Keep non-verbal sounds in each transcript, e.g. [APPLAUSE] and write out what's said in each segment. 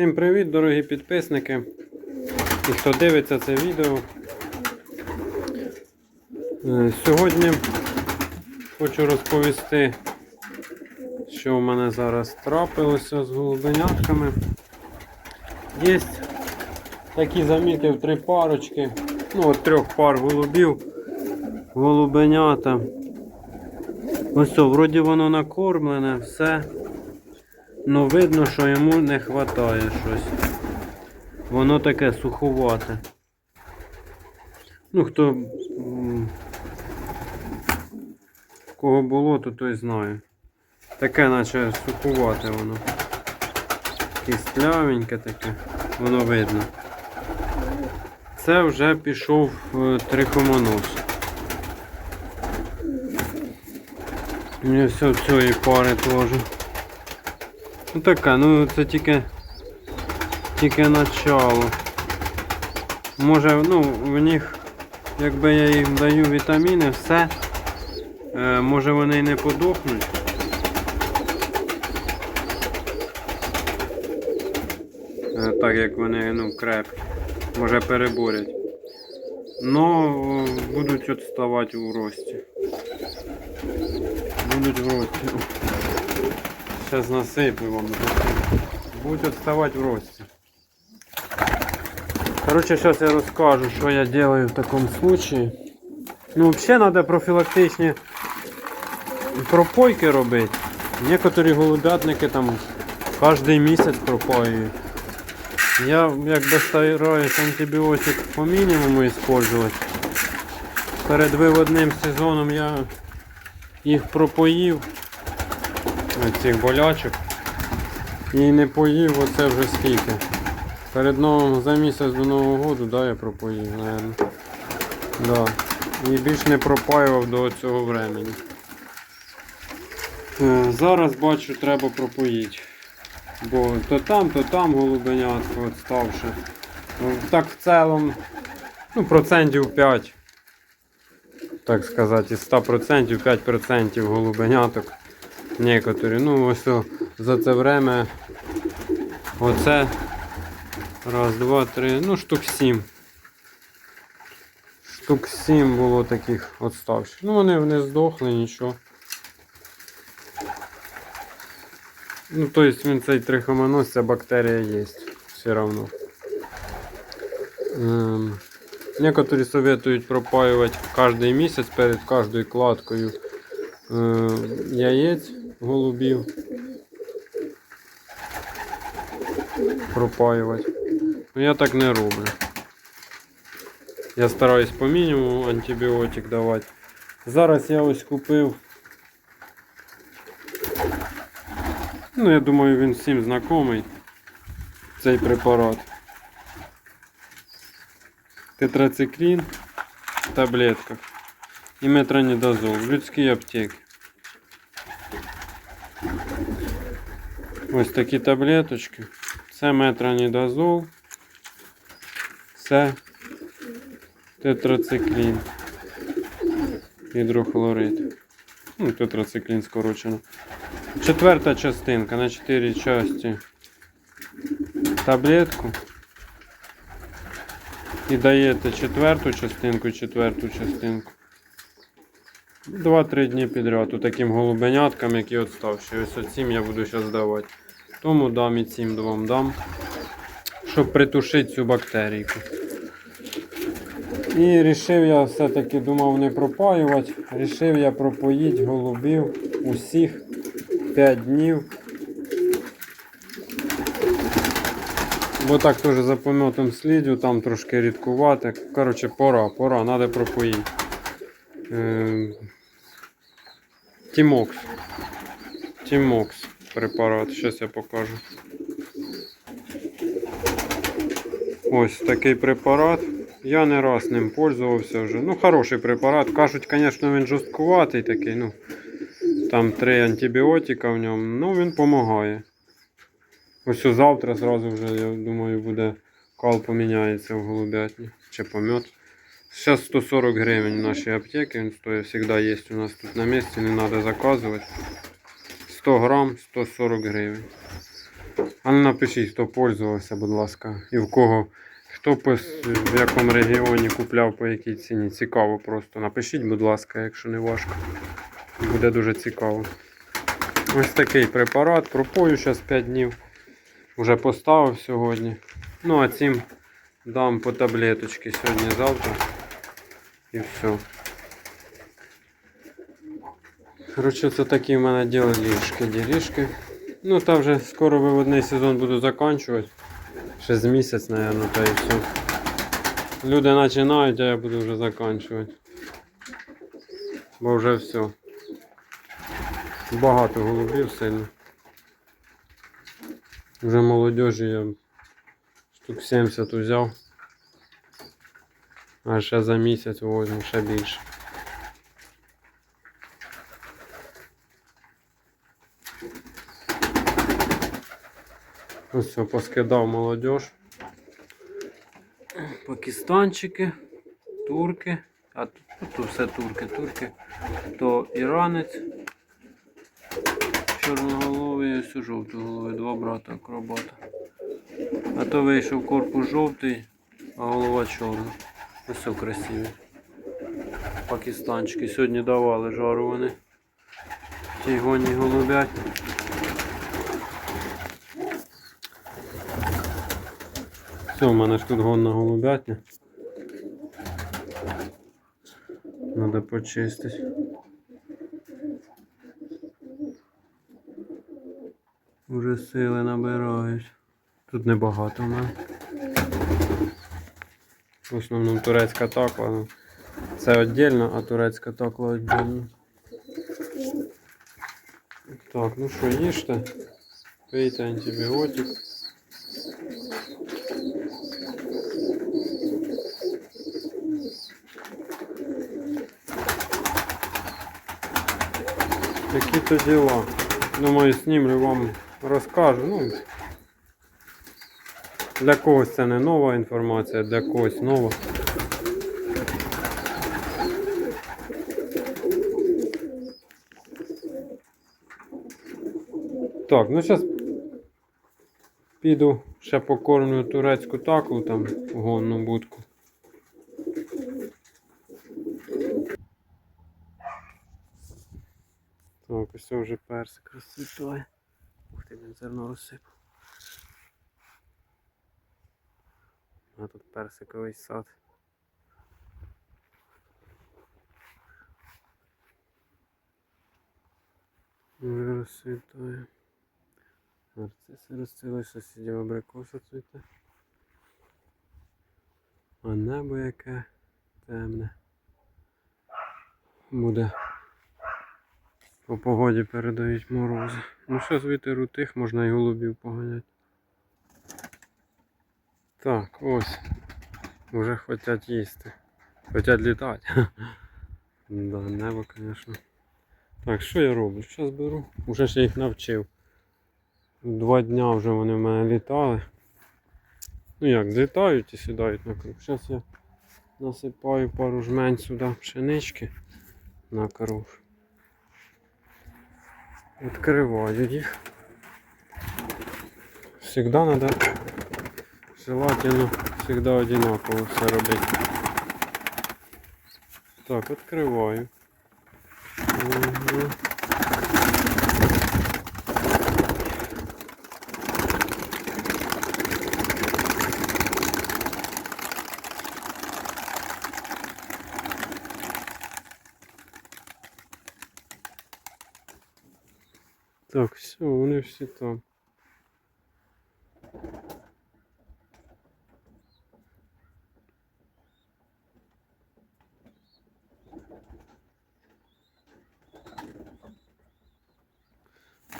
Всім привіт, дорогі підписники і хто дивиться це відео. Е, Сьогодні хочу розповісти, що в мене зараз трапилося з голубенятками. Є такі замітив три парочки, ну от трьох пар голубів, голубенята. Ось, вроді воно накормлене, все. Ну видно, що йому не вистачає щось. Воно таке суховате. Ну, хто кого було, то той знає. Таке наче суховате воно. Кістлявеньке таке, воно видно. Це вже пішов е, трихомонос. І все в цієї пари теж. Ну така, ну це тільки тільки начало. Може, ну, в них, якби я їм даю вітаміни, все, е, може вони й не подохнуть. Е, так як вони ну, крепкі. Може переборять. Но е, будуть відставати у рості. Будуть в рості. Сейчас насыплю вам. Будет отставать в росте. Короче, сейчас я расскажу, что я делаю в таком случае. Ну, вообще надо профілактичні пропойки робити. Некоторі голубятники там кожен місяць пропаюють. Я якби стараюсь антибіотик по мінімуму использовать. Перед виводним сезоном я їх пропоїв цих болячок. І не поїв оце вже скільки. Перед новим за місяць до Нового року, да, я пропоїв, наверное. Да. І більш не пропаював до цього времени. Е, Зараз бачу, треба пропоїти. Бо то там, то там голубенятко відставши. Ну, Так в цілому, ну, процентів 5. Так сказати, із 100% 5% голубеняток. Некоторі. Ну ось о, за це время оце раз, два, три, ну штук сім. Штук сім було таких отставших. Ну вони не здохли, нічого. Ну, то есть він цей трихомонос, ця бактерія є. Все равно. Ем, некоторі советують пропаювати кожен місяць перед кожною кладкою е, яєць голубів. Пропаювати. Ну я так не роблю. Я стараюсь по мінімуму антибіотик давати. Зараз я ось купив. Ну, я думаю, він всім знайомий. Цей препарат. Тетрациклін в таблетках і метронідазол в людській аптеці. Ось такі таблеточки. Це метронідазол. Це тетрациклін. Гідрохлорид. Ну, тетрациклін скорочено. Четверта частинка на 4 часті. Таблетку. І даєте четверту частинку, четверту частинку. 2-3 дні підряд. У таким голубеняткам, які відставші. Ось оцім я буду зараз давати. Тому дам і цим двом дам. Щоб притушити цю бактерійку. І рішив я все-таки думав не пропаювати. Рішив я пропоїти голубів усіх 5 днів. Бо так теж за пометом слідю, там трошки рідкувати. Коротше, пора, пора, треба пропоїти. Е, Тімокс. Тімокс препарат. Зараз я покажу. Ось такий препарат. Я не раз ним пользувався вже. Ну, хороший препарат. Кажуть, звісно, він жорсткуватий такий. Ну, там три антибіотика в ньому. Ну, він допомагає. Ось завтра зразу вже, я думаю, буде кал поміняється в голубятні. Чи помет. Зараз 140 гривень в нашій аптеці, він стоїть, завжди є у нас тут на місці, не треба заказувати. 100 грам 140 гривень. А ну напишіть, хто пользувався, будь ласка, і в кого, хто в якому регіоні купляв по якій ціні. Цікаво просто. Напишіть, будь ласка, якщо не важко. Буде дуже цікаво. Ось такий препарат. Пропою зараз 5 днів. Уже поставив сьогодні. Ну а цим дам по таблеточці сьогодні-завтра. І все. Коротше, це такі в мене діли ліжки, ділішки. Ну та вже скоро виводний сезон буду закінчувати. Ще з місяць, мабуть, та і все. Люди починають, а я буду вже закінчувати. Бо вже все. Багато голубів сильно. Вже молодежі я штук 70 взяв. А ще за місяць возьму ще більше. Ось все, поскидав молодіж. Пакистанчики, турки. А тут, тут все турки, турки. То іранець. Чорноголовий, ось жовтоголовий, два брата акробата. А то вийшов корпус жовтий, а голова чорна. Все красиві. Пакистанчики. Сьогодні давали жару вони. Ті гоні голубять. Все, у мене ж тут гонна голубятня. Надо почистити. Уже сили набирають. Тут небагато в мене. В основному турецька такла. ну, Це віддільно, а турецька такла віддільно. Так, ну що, їжте. Пийте антибіотик. Такі то діла. Думаю, знімлю вам розкажу. Ну, для когось це не нова інформація, для когось нова. Так, ну зараз піду ще покормлю турецьку таклу там гонну будку. Так, ось це вже персик розцвітає. Ух ти, він зерно розсипав. А тут персиковий сад. Вже розцвітає. Нарциси розцвіли, сусідів абрикоса цвіте. А небо яке темне. Буде по погоді передають морози. Ну що з вітеру тих можна і голубів поганяти. Так, ось. Уже хочуть їсти. Хочуть літати. [LAUGHS] да, небо, звісно. Так, що я роблю? Зараз беру. Уже ж я їх навчив. Два дня вже вони в мене літали. Ну як, злітають і сідають на круг. Зараз я насипаю пару жмень сюди пшенички на круг. Відкриваю їх. Всегда надо желательно всегда одинаково все робити. Так, відкриваю. Мгм. Так, все, вони всі там.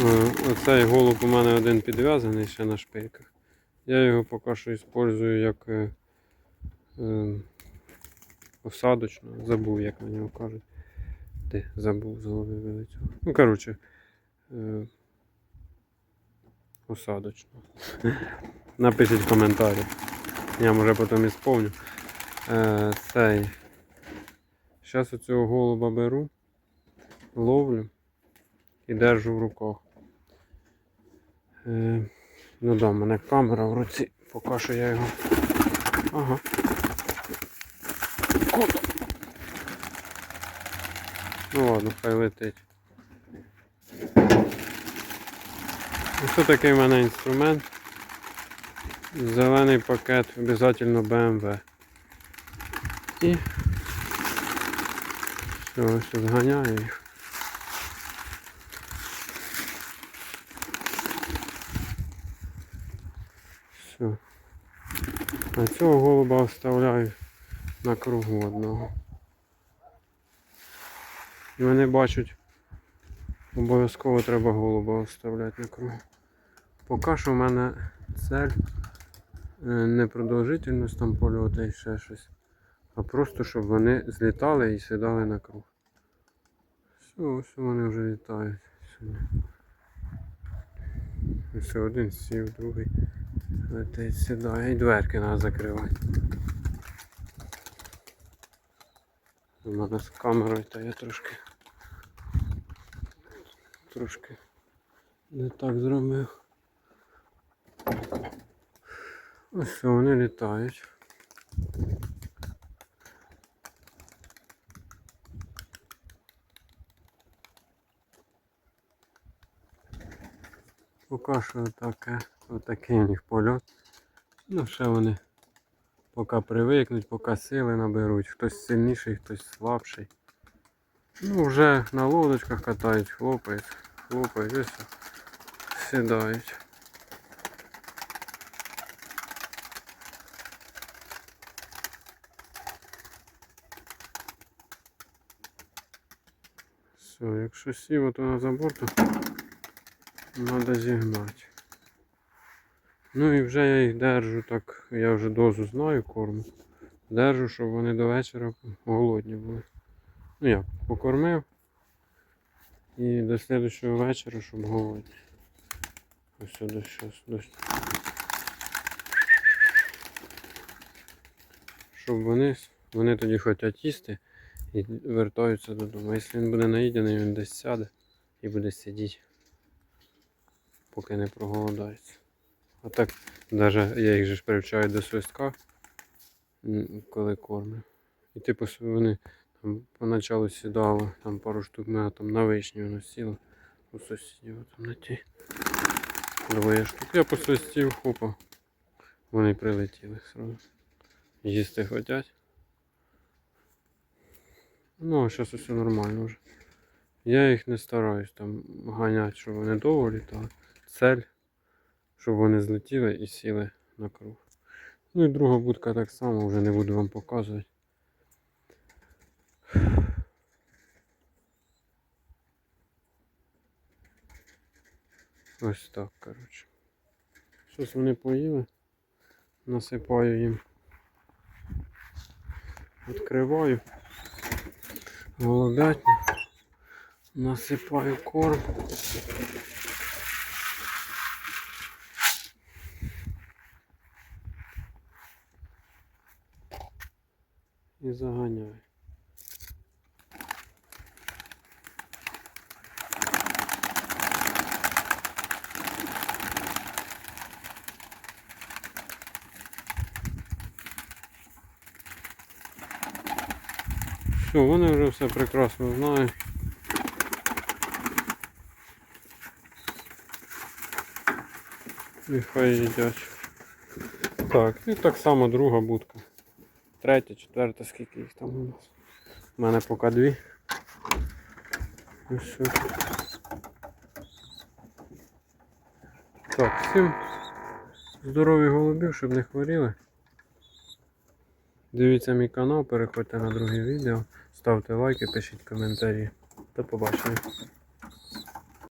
Оцей голуб у мене один підв'язаний ще на шпильках. Я його поки що використовую як е, е, осадочно. Забув, як на нього кажуть. Ти забув з голови вилетів. Ну, коротше, е, осадочно. [LAUGHS] Напишіть в коментарі. Я може потім і сповню. Е, цей. Зараз оцього голуба беру, ловлю і держу в руках. Е, Ну да, в мене камера в руці. Поки що я його. Ага. Куди? Ну ладно, хай летить. Ось такий в мене інструмент. Зелений пакет, обов'язково BMW. І все, зганяю їх. Все. А цього голуба оставляю на кругу одного. І вони бачать, обов'язково треба голуба оставляти на кругу. Поки що в мене цель е, не продовжительність там польоту і ще щось, а просто щоб вони злітали і сідали на круг. Все, ось вони вже літають. Ось один сів, другий летить, сідає. І дверки треба закривати. У мене з камерою та я трошки трошки не так зробив. Ось все, вони літають. Поки що таке, отакий у них польот. Ну, ще вони поки привикнуть, поки сили наберуть. Хтось сильніший, хтось слабший. Ну, вже на лодочках катають, хлопають, хлопають, ось сідають. Все, якщо сіло, то на забор, то треба зігнати. Ну і вже я їх держу так, я вже дозу знаю корму. Держу, щоб вони до вечора голодні були. Ну як, покормив. І до слідчого вечора, щоб голодні. Ось сюди щас дощ. Щоб вони, вони тоді хочуть їсти і вертаються додому. Якщо він буде наїдений, він десь сяде і буде сидіти, поки не проголодається. А так, навіть я їх же привчаю до свистка, коли кормлю. І типу вони там поначалу сідали, там пару штук мене там на вишні воно сіло у сусідів там на ті. Двоє штук. Я посвистів, хопа. Вони прилетіли сразу. Їсти хотять. Ну, а зараз усе нормально вже. Я їх не стараюсь там ганяти, щоб вони довго літали. Цель, щоб вони злетіли і сіли на круг. Ну і друга будка так само, вже не буду вам показувати. Ось так, коротше. Щось вони поїли. Насипаю їм. Відкриваю. Голодатню. Насипаю корм. І заганяю. Все, вони вже все прекрасно знають. І хай їдять. Так, і так само друга будка. Третя, четверта, скільки їх там у нас. У мене поки дві. І все. Так, всім здоров'я голубів, щоб не хворіли. Дивіться мій канал, переходьте на друге відео, ставте лайки, пишіть коментарі. До побачення.